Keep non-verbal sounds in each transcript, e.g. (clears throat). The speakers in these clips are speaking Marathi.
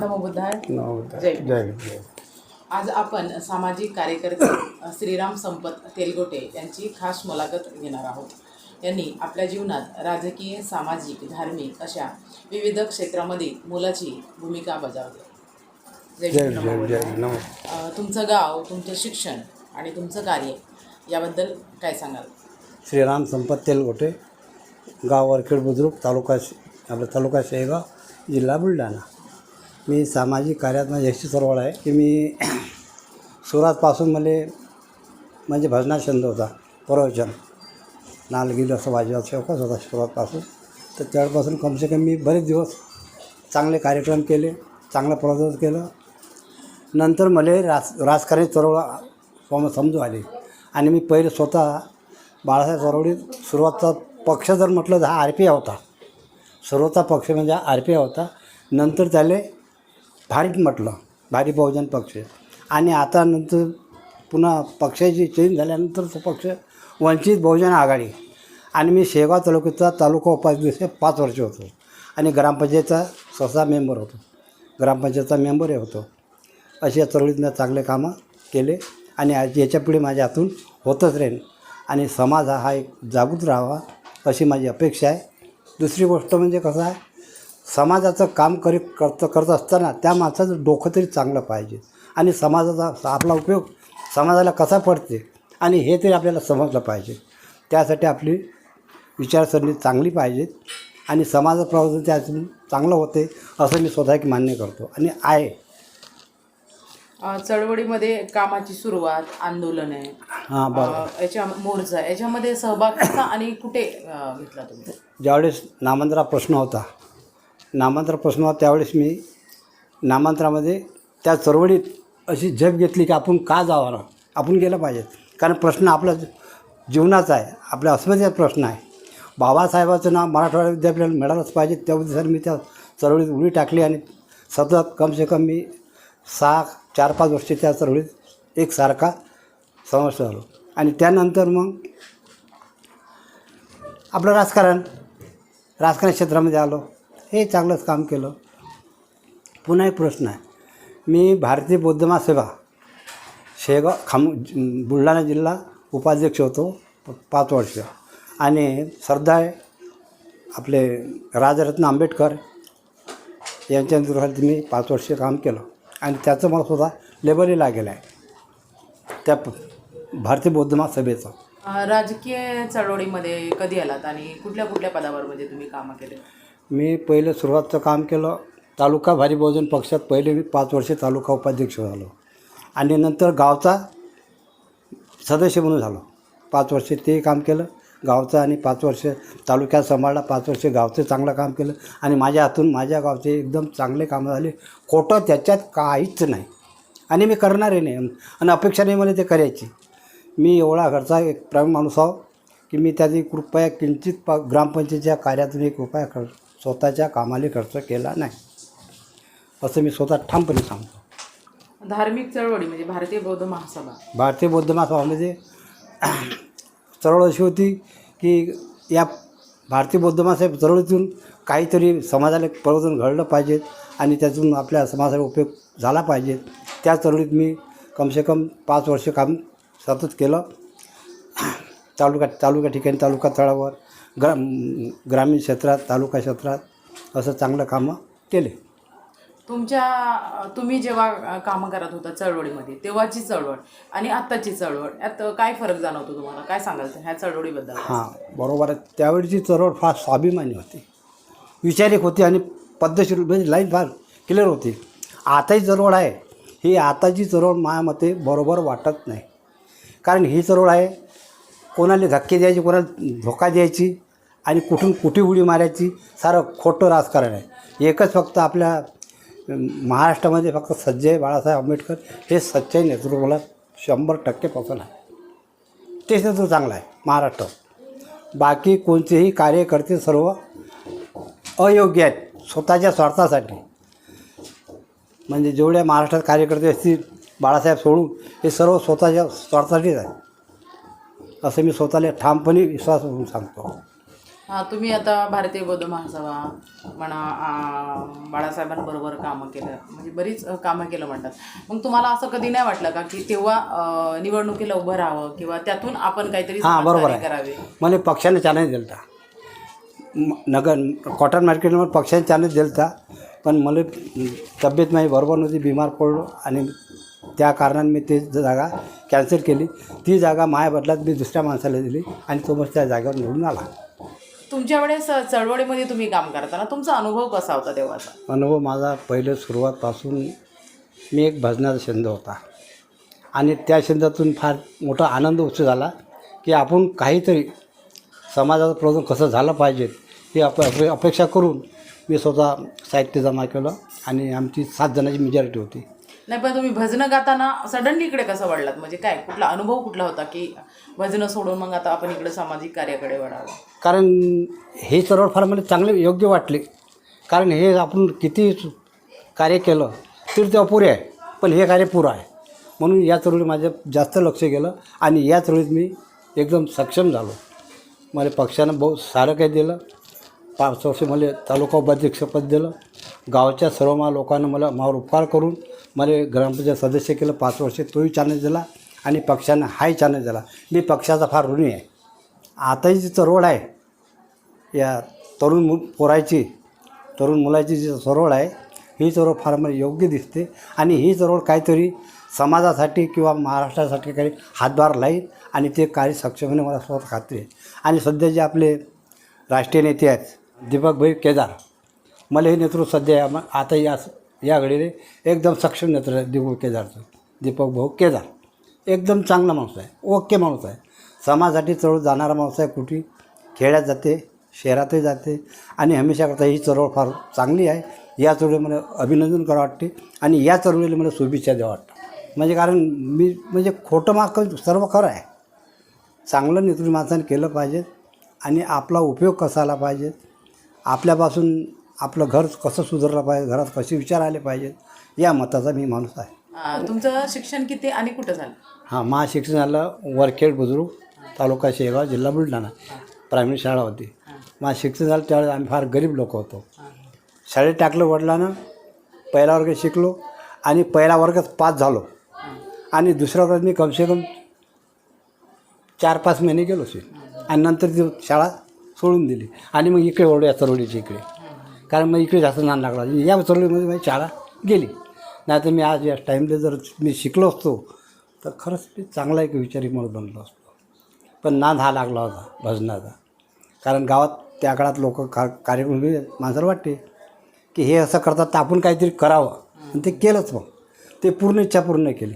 नमो बुद्धाय नमोद जय. आज आपण सामाजिक कार्यकर्ते श्रीराम संपत तेलगोटे यांची खास मुलाखत घेणार आहोत. यांनी आपल्या जीवनात राजकीय सामाजिक धार्मिक अशा विविध क्षेत्रामध्ये मोलाची भूमिका बजावली. जय नमो नमो तुमचं गाव तुमचं शिक्षण आणि तुमचं कार्य याबद्दल काय सांगाल? श्रीराम संपत तेलगोटे गाव वरखेड बुद्रुक तालुका आपला तालुका शेगाव जिल्हा बुलढाणा. मी सामाजिक कार्यात यशी अशी चळवळ आहे की मी (clears throat) सुरुवातपासून मला म्हणजे भजना छंद होता प्रवचन. नालगिरी असं वाजवायचा शेवकाच होता सुरुवातपासून. तर त्यावेळपासून कमसे कम मी बरेच दिवस चांगले कार्यक्रम केले चांगलं प्रदर्शन केलं. नंतर मला राज राजकारणी चळवळ समजू आली. आणि मी पहिले स्वतः बाळासाहेब चळवळीत सुरुवातचा पक्ष जर म्हटलं तर हा आर पी आय होता. सर्वचा पक्ष म्हणजे आर पी आय होता. नंतर त्याले भारीप म्हटलं. भारी बहुजन पक्ष. आणि आता नंतर पुन्हा पक्षाची चेंज झाल्यानंतर तो पक्ष वंचित बहुजन आघाडी. आणि मी शेगाव तालुक्याचा तालुका उपाध्यक्ष पाच वर्ष होतो. आणि ग्रामपंचायतचा सहसा मेंबर होतो. ग्रामपंचायतचा मेंबरही होतो. अशा चळवळीत मी चांगले कामं केले. आणि आज याच्यापुढे माझ्या हातून होतच राहील आणि समाज हा एक जागृत राहावा अशी माझी अपेक्षा आहे. दुसरी गोष्ट म्हणजे कसं आहे? समाजाचं काम करी करत करत असताना त्या माणसाचं डोकं तरी चांगलं पाहिजे. आणि समाजाचा आपला उपयोग समाजाला कसा पडते आणि हे तरी आपल्याला समजलं पाहिजे. त्यासाठी आपली विचारसरणी चांगली पाहिजे आणि समाज प्रवर्तन त्यातून चांगलं होते असं मी स्वतः एक मान्य करतो. आणि आहे. चळवळीमध्ये कामाची सुरुवात आंदोलन आहे हां बरं. याच्या मोर्चा याच्यामध्ये सहभाग आणि कुठे घेतला तुम्ही? ज्यावेळेस नामांतरा प्रश्न होता नामांतर प्रश्न होता त्यावेळेस मी नामांतरामध्ये त्या चळवळीत अशी झेप घेतली की आपण का जावं ना? आपण गेलं पाहिजे कारण प्रश्न आपला जीवनाचा आहे. आपल्या अस्मितेचा प्रश्न आहे. बाबासाहेबाचं नाव मराठवाडा विद्यापीठाला मिळालंच पाहिजे. त्या उद्देशाने मी त्या चळवळीत उडी टाकली आणि सतत कमसे कम मी सहा चार पाच वर्षे त्या चळवळीत एकसारखा समस्या झालो. आणि त्यानंतर मग आपलं राजकारण राजकारण क्षेत्रामध्ये आलो. हे चांगलंच काम केलं. पुन्हा एक प्रश्न आहे. मी भारतीय बौद्ध महासेवा शेगाव खाम बुलढाणा जिल्हा उपाध्यक्ष होतो पाच वर्ष. आणि सरदार आपले राजरत्न आंबेडकर यांच्या नेतृत्वाखाली मी पाच वर्ष काम केलं. आणि त्याचं मला सुद्धा लेबलही लागेलं आहे. त्या भारतीय बौद्ध महासभेचं राजकीय चळवळीमध्ये कधी आलात आणि कुठल्या कुठल्या पदावर म्हणजे तुम्ही कामं केले? मी पहिलं सुरुवातचं काम केलं. तालुका भारी बहुजन पक्षात पहिले मी पाच वर्षे तालुका उपाध्यक्ष झालो. आणि नंतर गावचा सदस्य म्हणून झालो. पाच वर्षे ते काम केलं. गावचं आणि पाच वर्ष तालुक्यात सांभाळला. पाच वर्ष गावचं चांगलं काम केलं. आणि माझ्या हातून माझ्या गावचे एकदम चांगले कामं झाले. खोटं त्याच्यात काहीच नाही. आणि मी करणारही नाही. आणि अपेक्षा नाही मला ते करायची. मी एवढा घरचा एक प्रावीण माणूस आहो की मी त्याची कृपया किंचित प ग्रामपंचायतीच्या कार्यातून एक उपाय कर स्वतःच्या कामाला खर्च केला नाही. असं मी स्वतः ठामपणे सांगतो. धार्मिक चळवळी म्हणजे भारतीय बौद्ध महासभा. भारतीय बौद्ध महासभामध्ये (clears throat) चळवळ अशी होती की या भारतीय बौद्ध महासाहेब चळवळीतून काहीतरी समाजाला परिवर्तन घडलं पाहिजे आणि त्यातून आपल्या समाजाला उपयोग झाला पाहिजे. त्या चळवळीत मी कमसे कम पाच वर्ष काम सतत केलं. (clears throat) तालुका तालुका ठिकाणी तालुका तळावर ग्रा ग्रामीण क्षेत्रात तालुका क्षेत्रात असं चांगलं कामं केले. तुमच्या तुम्ही जेव्हा कामं करत होता चळवळीमध्ये तेव्हाची चळवळ आणि आत्ताची चळवळ यात काय फरक जाणवतो तुम्हाला? काय सांगाल ह्या चळवळीबद्दल? हां बरोबर आहे. त्यावेळची चळवळ फार स्वाभिमानी होती. विचारिक होती आणि पद्धतशीर म्हणजे लाईन फार क्लिअर होती. आताही चळवळ आहे. ही आताची चळवळ माझ्या मते बरोबर वाटत नाही. कारण ही चळवळ आहे कोणाला धक्के द्यायची कोणाला धोका द्यायची आणि कुठून कुठे उडी मारायची सारं खोटं राजकारण आहे. एकच फक्त आपल्या महाराष्ट्रामध्ये फक्त सज्जय बाळासाहेब आंबेडकर हे सच्चाई नेतृत्व मला शंभर टक्के पसंत आहे. तेच नेतृत्व चांगलं आहे महाराष्ट्रात बाकी कोणतेही कार्यकर्ते सर्व अयोग्य आहेत स्वतःच्या स्वार्थासाठी. म्हणजे जेवढ्या महाराष्ट्रात कार्यकर्ते असतील बाळासाहेब सोडून हे सर्व स्वतःच्या स्वार्थासाठीच आहे. असं मी स्वतःला ठामपणे विश्वास म्हणून सांगतो. तुम्ही आता भारतीय बौद्ध महासभा म्हणा आ, बाळासाहेबांबरोबर कामं केलं. म्हणजे बरीच कामं केलं म्हणतात. मग तुम्हाला असं कधी नाही वाटलं का की तेव्हा निवडणुकीला उभं राहावं किंवा त्यातून आपण काहीतरी हां बरोबर करावे? मला पक्षाने चॅलेंज दिलता म- नगर कॉटन मार्केटमध्ये पक्षाने चॅलेंज दिलता पण मला तब्येत माझी बरोबर नव्हती बिमार पडलो आणि त्या कारणाने मी ती जागा कॅन्सल केली. ती जागा माया बदलात मी दुसऱ्या माणसाला दिली आणि तो मग त्या जागेवर निवडून आला. तुमच्या वेळेस चळवळीमध्ये तुम्ही काम करताना तुमचा अनुभव कसा होता तेव्हाचा अनुभव माझा पहिले सुरुवातपासून मी एक भजनाचा छंद होता. आणि त्या छंदातून फार मोठा आनंद उत्सव झाला की आपण काहीतरी समाजाचं प्रबोधन कसं झालं पाहिजे ही अप अप- अपेक्षा करून मी स्वतः साहित्य जमा केलं आणि आमची सात जणांची मेजॉरिटी होती. नाही पण तुम्ही भजनं गाताना सडनली इकडे कसं वळलात? म्हणजे काय कुठला अनुभव कुठला होता की भजनं सोडून मग आता आपण इकडे सामाजिक कार्याकडे वळावं? कारण हे चळवळ फार मला चांगले योग्य वाटले. कारण हे आपण किती कार्य केलं तरी ते अपुरे आहे पण हे कार्य पुरं आहे. म्हणून या चळवळीत माझं जास्त लक्ष गेलं आणि या चळवळीत मी एकदम सक्षम झालो. मला पक्षानं बहुत सारं काही दिलं. पाच वर्ष मला तालुका उपाध्यक्षपद दिलं. गावच्या सर्व लोकांना मला मावर उपकार करून मला ग्रामपंचायत सदस्य केलं पाच वर्ष तोही चॅनल दिला आणि पक्षानं हाही चॅनल दिला. मी पक्षाचा फार ऋणी आहे. आताही जी चळवळ आहे या तरुण मु पोरायची तरुण मुलाची जी चळवळ आहे ही चळवळ फार मला योग्य दिसते आणि ही चळवळ काहीतरी समाजासाठी किंवा महाराष्ट्रासाठी काही हातभार लाईल आणि ते कार्य सक्षमपणे मला स्वतः खात्री आहे. आणि सध्या जे आपले राष्ट्रीय नेते आहेत दीपकभाई केदार मला हे नेतृत्व सध्या या आता या या घडीने एकदम सक्षम नेतृत्व आहे दीपक केदारचं दीपक भाऊ केदार. एकदम चांगला माणूस आहे ओके माणूस आहे. समाजासाठी चळवळ जाणारा माणूस आहे कुठे? खेड्यात जाते शहरातही जाते आणि हमेशाकरता ही चळवळ फार चांगली आहे. या चळवळी मला अभिनंदन करावं वाटते आणि या चळवळीला मला शुभेच्छा द्यावं वाटतं. म्हणजे कारण मी म्हणजे खोटं माग सर्व खरं आहे. चांगलं नेतृत्व माणसाने केलं पाहिजे आणि आपला उपयोग कसा आला पाहिजे आपल्यापासून आपलं घर कसं सुधारलं पाहिजे घरात कसे विचार आले पाहिजेत या मताचा मी माणूस आहे. अं, तुमचं शिक्षण किती आणि कुठं झालं? हां मा शिक्षण झालं वरखेड बुजुर्ग तालुका शेगाव जिल्हा बुलढाणा प्रायमरी शाळा होती. मा शिक्षण झालं त्यावेळेस आम्ही फार गरीब लोक होतो. शाळेत टाकलं वडिलांना पहिला वर्ग शिकलो आणि पहिला वर्गात पास झालो. आणि दुसऱ्या वर्गात मी कमसे कम चार पाच महिने गेलो असेल आणि नंतर ती शाळा सोडून दिली. आणि मग इकडे ओढलो या चरोडीची इकडे. कारण मग इकडे जास्त नान लागला. या चरोडीमध्ये माझी शाळा गेली. नाही तर मी आज या टाईमला जर मी शिकलो असतो तर खरंच मी चांगला एक विचारी म्हणून बनलो असतो. पण नाद हा लागला होता भजनाचा. कारण गावात त्या काळात लोक का कार्यक्रम माणसाला वाटते की हे असं करतात तर आपण काहीतरी करावं. आणि ते केलंच मग. ते पूर्ण इच्छा पूर्ण केली.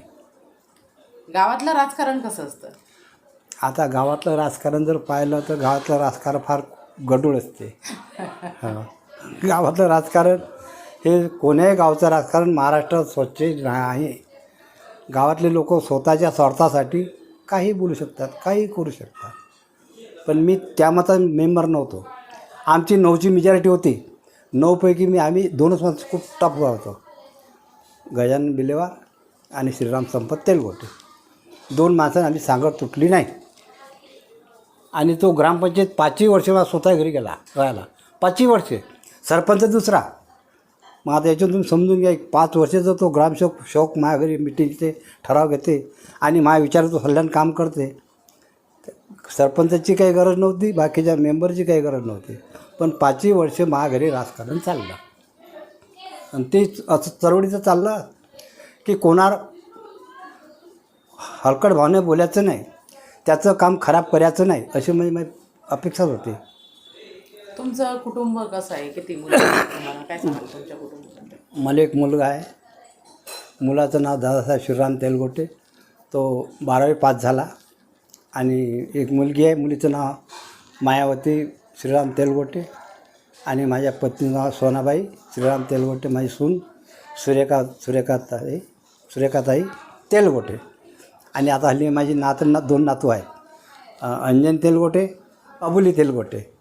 गावातलं राजकारण कसं असतं? आता गावातलं राजकारण जर पाहिलं तर गावातलं राजकारण फार गडूळ असते. (laughs) हां. गावातलं राजकारण हे कोण्याही गावचं राजकारण महाराष्ट्रात स्वच्छ नाही. गावातले लोक स्वतःच्या स्वार्थासाठी काही बोलू शकतात काही करू शकतात. पण मी त्या मेंबर नव्हतो. आमची नऊची मेजॉरिटी होती. नऊपैकी मी आम्ही दोनच माणसं खूप टफ होतो. गजानन बिलेवा आणि श्रीराम संपत तेलगोटे. दोन माणसांना आम्ही सांगड तुटली नाही. आणि तो ग्रामपंचायत पाचही वर्ष मला स्वतः घरी गेला राहायला. पाचही वर्षे. सरपंच दुसरा. मग आता याच्यातून तुम्ही समजून घ्या एक पाच वर्षाचा तो ग्रामसेवक शौक माझ्या घरी मिटिंगचे ठराव घेते आणि माझ्या विचाराचं सल्ल्यानं काम करते. सरपंचाची काही गरज नव्हती बाकीच्या मेंबरची काही गरज नव्हती. पण पाचही वर्ष माझ्या घरी राजकारण चाललं. आणि ते असं चळवळीचं चाललं की कोणार हलकट भावने बोलायचं नाही त्याचं काम खराब करायचं नाही अशी म्हणजे माझी अपेक्षाच होती. तुमचं कुटुंब कसं आहे? किती मुलं आहेत तुम्हाला? काय सांगाल तुमच्या कुटुंबाबद्दल? मला एक मुलगा आहे. मुलाचं नाव दादासाहेब श्रीराम तेलगोटे. तो बारावी पास झाला. आणि एक मुलगी आहे. मुलीचं नाव मायावती श्रीराम तेलगोटे. आणि माझ्या पत्नीचं नाव सोनाबाई श्रीराम तेलगोटे. माझी सून सुरेखा सुरेखाताई सुरेखाताई तेलगोटे. आणि आता हल्ली माझी नातं ना दोन नातू आहेत. अंजन तेलगोटे अबुली तेलगोटे.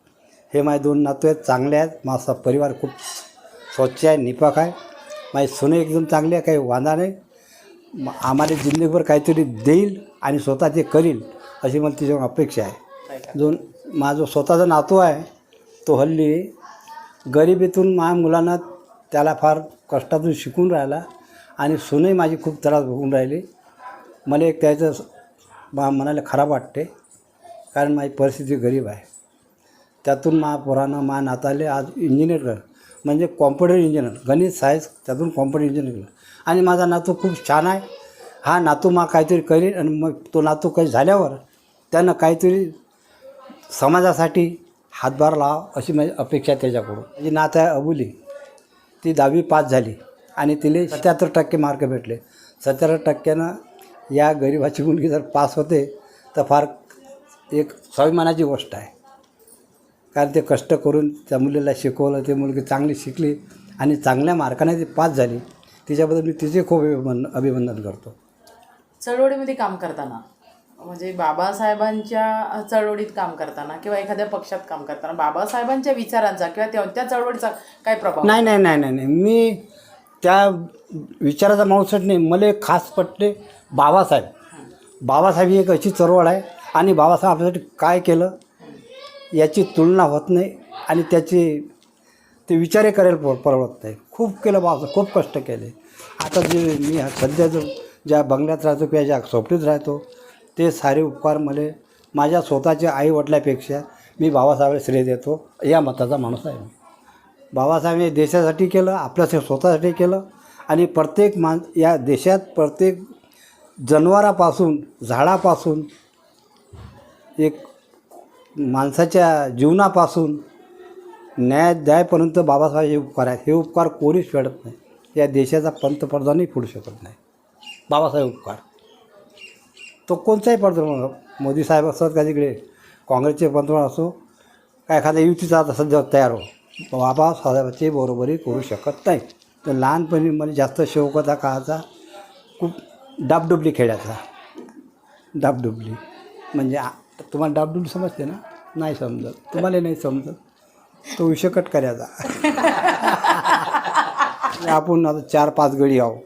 हे माझे दोन नातू आहेत चांगले आहेत. माझा परिवार खूप स्वच्छ आहे निपाक आहे. माझी सुने एकदम चांगली आहे काही वांधा नाही. म- आम्हाला जिंदगीभर काहीतरी देईल आणि स्वतः ते करील अशी मला तिच्यावर अपेक्षा आहे. दोन माझा स्वतःचा नातू आहे तो हल्ली गरिबीतून माझ्या मुलांना त्याला फार कष्टातून शिकून राहिला आणि सूनही माझी खूप त्रास भोगून राहिली. मला एक त्याचं मा मनाला खराब वाटते कारण माझी परिस्थिती गरीब आहे. त्यातून मा पोरानं मा नाताले आज इंजिनियर कर म्हणजे कॉम्प्युटर इंजिनियर गणित सायन्स त्यातून कॉम्प्युटर इंजिनियर केलं आणि माझा नातू खूप छान आहे. हा नातू मा काहीतरी करीन आणि मग तो नातू काही झाल्यावर त्यानं काहीतरी समाजासाठी हातभार लावा अशी माझी अपेक्षा त्याच्याकडून. माझी नात आहे अबुली. ती दहावी पास झाली आणि तिला सत्याहत्तर टक्के मार्क भेटले. सत्याहत्तर टक्क्यानं या गरिबाची मुलगी जर पास होते तर फार एक स्वाभिमानाची गोष्ट आहे. कारण ते कष्ट करून त्या मुलीला शिकवलं ते मुलगी चांगली शिकली आणि चांगल्या मार्काने ती पास झाली. तिच्याबद्दल मी तिचे खूप अभिमान अभिवंदन करतो. चळवळीमध्ये काम करताना म्हणजे बाबासाहेबांच्या चळवळीत काम करताना किंवा एखाद्या पक्षात काम करताना बाबासाहेबांच्या विचारांचा किंवा त्या चळवळीचा काय प्रभाव? नाही नाही नाही नाही नाही. मी त्या विचाराचा माणूसच नाही. मला एक खास पटले बाबासाहेब. बाबासाहेब ही एक अशी चळवळ आहे आणि बाबासाहेब आपल्यासाठी काय केलं? याची तुलना होत नाही आणि त्याची ते विचारही करायला पर परवडत नाही. खूप केलं बाबा खूप कष्ट केले. आता जे मी सध्या जो ज्या बंगल्यात राहतो किंवा ज्या सोपटीत राहतो ते सारे उपकार मला माझ्या स्वतःच्या आई वडिलापेक्षा मी बाबासाहेबाला श्रेय देतो. या मताचा माणूस आहे मी. बाबासाहेबांनी देशासाठी केलं आपल्यासाठी स्वतःसाठी केलं आणि प्रत्येक मान या देशात प्रत्येक जनावरापासून झाडापासून एक माणसाच्या जीवनापासून न्याय द्यायपर्यंत बाबासाहेब हे उपकार आहेत. हे उपकार कोणीच फेडत नाही. या देशाचा पंतप्रधानही फोडू शकत नाही. बाबासाहेब उपकार. तो कोणताही पंतप्रधान मोदी साहेब असतात का तिकडे काँग्रेसचे पंतप्रधान असो का एखाद्या युतीचा आता सध्या तयार हो बाबासाहेबाची बरोबरी करू शकत नाही. तर लहानपणी मला जास्त शौक होता काळाचा खूप डाबडुबली खेळायचा. डाबडुबली. म्हणजे आ- तुम्हाला डाबडुबली समजते ना? नाही समजत. तुम्हाला नाही समजत. तो विषय कट करायचा. (laughs) आपण आता चार पाच गडी आहो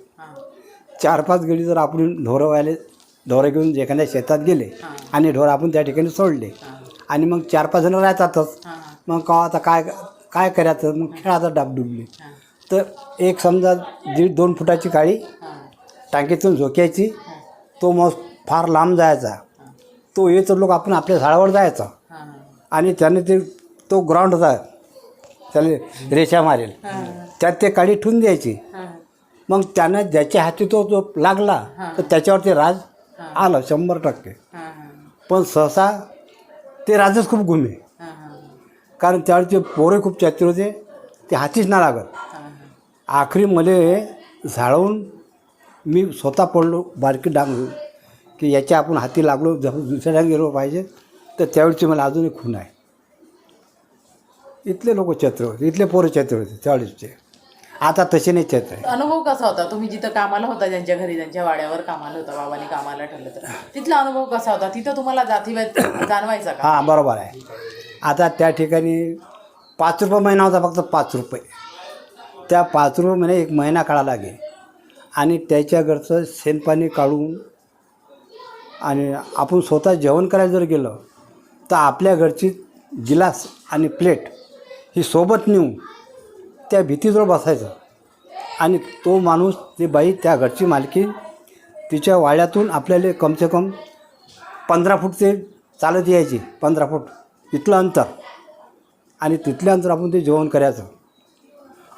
चार पाच गडी जर आपण ढोरं व्हायला ढोरं घेऊन एखाद्या शेतात गेले आणि ढोरं आपण त्या ठिकाणी सोडले आणि मग चार पाच जण राहतातच. मग का आता काय काय करायचं? मग खेळाचा डाबडुबली तर एक समजा दीड दोन फुटाची काळी टाकीतून झोक्यायची. तो मग फार लांब जायचा. तो येत लोक आपण आपल्या झाडावर जायचा. आणि त्याने ते तो ग्राउंड होता त्याला रेषा मारेल. त्यात ते काळी ठेवून द्यायची. मग त्यानं ज्याच्या हाती तो जो लागला तर त्याच्यावरती राज आलं शंभर टक्के. पण सहसा ते राजच खूप गुन्हे कारण त्यावेळचे पोरे खूप चातुर होते ते हातीच ना लागत. आखरी मले झाडवून मी स्वतः पडलो बारकी डांग की याच्या आपण हाती लागलो दुसऱ्या गेलो पाहिजे तर त्यावेळची मला अजूनही खून आहे. इथले लोक चत्र होते इथले पोरं चत्र होते त्यावेळेसचे आता तसे नाही चत्र आहे. अनुभव कसा होता? तुम्ही जिथं कामाला होता ज्यांच्या घरी त्यांच्या वाड्यावर कामाला होता बाबांनी कामाला ठरलं तर तिथला अनुभव कसा होता? तिथं तुम्हाला जातीभेद जाणवायचा का? हां बरोबर आहे. आता त्या ठिकाणी पाच रुपये महिना होता फक्त पाच रुपये. त्या पाच रुपये महिने एक महिना काढा लागे आणि त्याच्या घरचं शेणपाणी काढून आणि आपण स्वतः जेवण करायला जर गेलं तर आपल्या घरची गिलास आणि प्लेट ही सोबत नेऊन त्या भीतीजवळ बसायचं. आणि तो माणूस ती बाई त्या घरची मालकी तिच्या वाड्यातून आपल्याला कमसे कम पंधरा फूट ते चालत यायची पंधरा फूट इथलं अंतर. आणि तिथल्या अंतर आपण ते जेवण करायचं.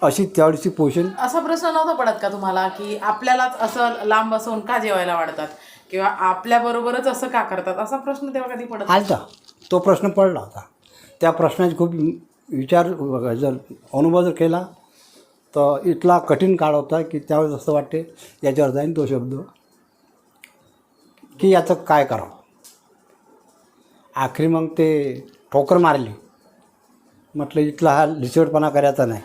अशी त्यावेळेची पोषण असा प्रश्न नव्हता पडत का तुम्हाला की आपल्यालाच असं लांब बसवून का जेवायला वाढतात? किंवा आपल्याबरोबरच असं का करतात? असा प्रश्न तेव्हा कधी पडत आलता तो प्रश्न पडला होता. त्या प्रश्नाची खूप विचार जर अनुभव जर केला तर इथला कठीण काळ होता की त्यावेळेस असं वाटते याच्यावर जाईन तो शब्द. की याचं काय करावं? आखरी मग ते ठोकर मारली. म्हटलं इथला हा लिचवटपणा करायचा नाही.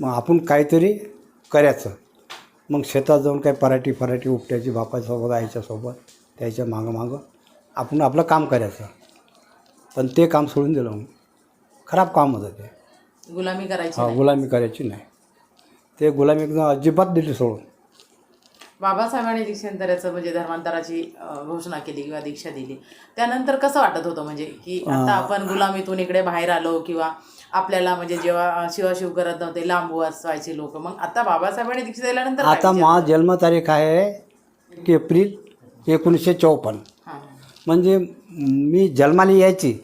मग आपण काहीतरी करायचं. मग शेतात जाऊन काही पराठी पराठी उपट्याची बापासोबत आईच्यासोबत त्याच्या मागं मागं आपण आपलं काम करायचं. पण ते काम सोडून दिलं मग. खराब काम होतं ते. गुलामी करायची हा नाही. गुलामी करायची नाही. ते गुलामी एकदम अजिबात दिली सोडून. बाबासाहेबांनी दीक्षांतराचं म्हणजे धर्मांतराची अ, घोषणा केली किंवा दीक्षा दिली. त्यानंतर कसं वाटत होतं म्हणजे की आता आपण गुलामीतून इकडे बाहेर आलो किंवा आपल्याला म्हणजे जेव्हा शिवाशिव करत नव्हते लांब वाचवायचे लोक मग आता बाबासाहेबांनी दीक्षा दिल्यानंतर काय आता विचार? जन्मतारीख आहे की एप्रिल एकोणीसशे चौपन्न हां. म्हणजे मी जन्माला यायची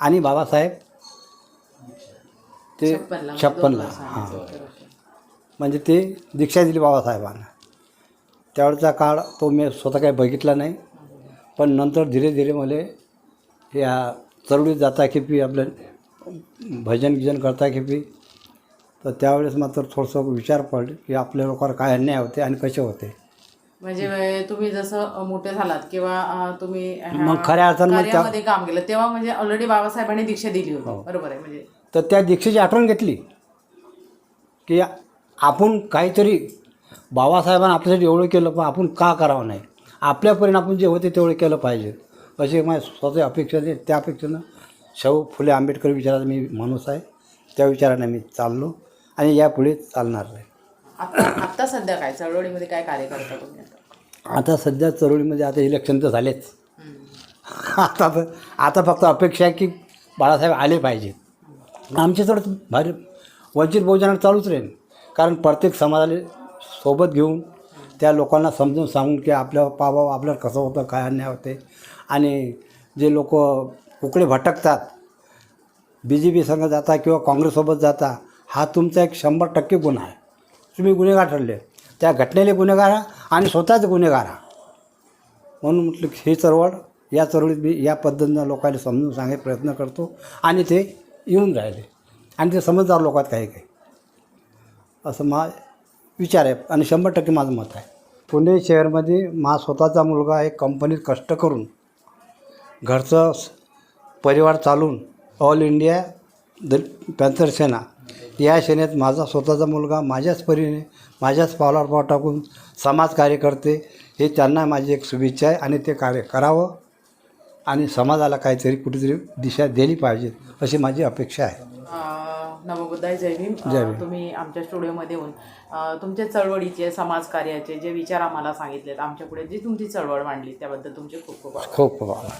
आणि बाबासाहेब ते छप्पनला, म्हणजे छप्पनला हां वर्षांचं. म्हणजे ते दीक्षा दिली बाबासाहेबांना त्यावेळचा काळ तो मी स्वतः काही बघितला नाही पण नंतर धीरे धीरे मला या चरडीत जाता खेपी आपलं भजन गिजन करता खेपी तर त्यावेळेस मात्र थोडंसं विचार पडले की आपल्या लोकांवर काय अन्याय होते आणि कसे होते. म्हणजे तुम्ही जसं मोठे झालात किंवा तुम्ही मग खऱ्या अर्थानं काम केलं तेव्हा म्हणजे ऑलरेडी बाबासाहेबांनी दीक्षा दिली हो. होती बरोबर आहे म्हणजे. तर त्या दीक्षेची आठवण घेतली की आपण काहीतरी बाबासाहेबांनी आपल्यासाठी एवढं केलं पण आपण का करावं नाही? आपल्यापर्यंत आपण जे होते तेवढं केलं पाहिजे. अशी माझी स्वतः अपेक्षा त्या अपेक्षेनं शाहू फुले आंबेडकर विचाराचा मी माणूस आहे. त्या विचाराने मी चाललो आणि यापुढे चालणार आहे आता आता सध्या काय? चळवळीमध्ये काय कार्य करता तुम्ही आता? सध्या चळवळीमध्ये आता इलेक्शन तर झालेच. आता तर आता फक्त अपेक्षा आहे की बाळासाहेब आले पाहिजेत आमचे थोडं भारी वंचित बहुजनाला चालूच राहील. कारण प्रत्येक समाजाला सोबत घेऊन त्या लोकांना समजून सांगून की आपल्या पाबा आपल्याला कसं होतं काय अन्याय होते. आणि जे लोक कुकडे भटकतात. बी जे पी संघ जाता किंवा काँग्रेससोबत जाता हा तुमचा एक शंभर टक्के गुन्हा आहे. तुम्ही गुन्हेगार ठरले. त्या घटनेले गुन्हेगार आहा आणि स्वतःच गुन्हेगार आहा म्हणून म्हटलं की ही चळवळ या चळवळीत मी या पद्धतीनं लोकांना समजून सांगायचा प्रयत्न करतो आणि ते येऊन राहिले. आणि ते समजदार लोकात काही काही. असं मा विचार आहे आणि शंभर टक्के माझं मत आहे. पुणे शहरमध्ये मा स्वतःचा मुलगा एक कंपनीत कष्ट करून घरचं परिवार चालून all India the panther Sena या सेनेत माझा स्वतःचा मुलगा माझ्याच परीने माझ्याच पावलावर पाव टाकून समाजकार्य करते हे त्यांना माझी एक शुभेच्छा आहे आणि ते कार्य करावं आणि समाजाला काहीतरी कुठेतरी दिशा दिली पाहिजे अशी माझी अपेक्षा आहे. अ, नमोबुद्धाय जय भीम. तुम्ही आमच्या स्टुडिओमध्ये येऊन तुमच्या चळवळीचे समाजकार्याचे जे विचार आम्हाला सांगितलेत आमच्या पुढे जी तुमची चळवळ मांडली त्याबद्दल तुमचे खूप खूप खूप खूप आभार.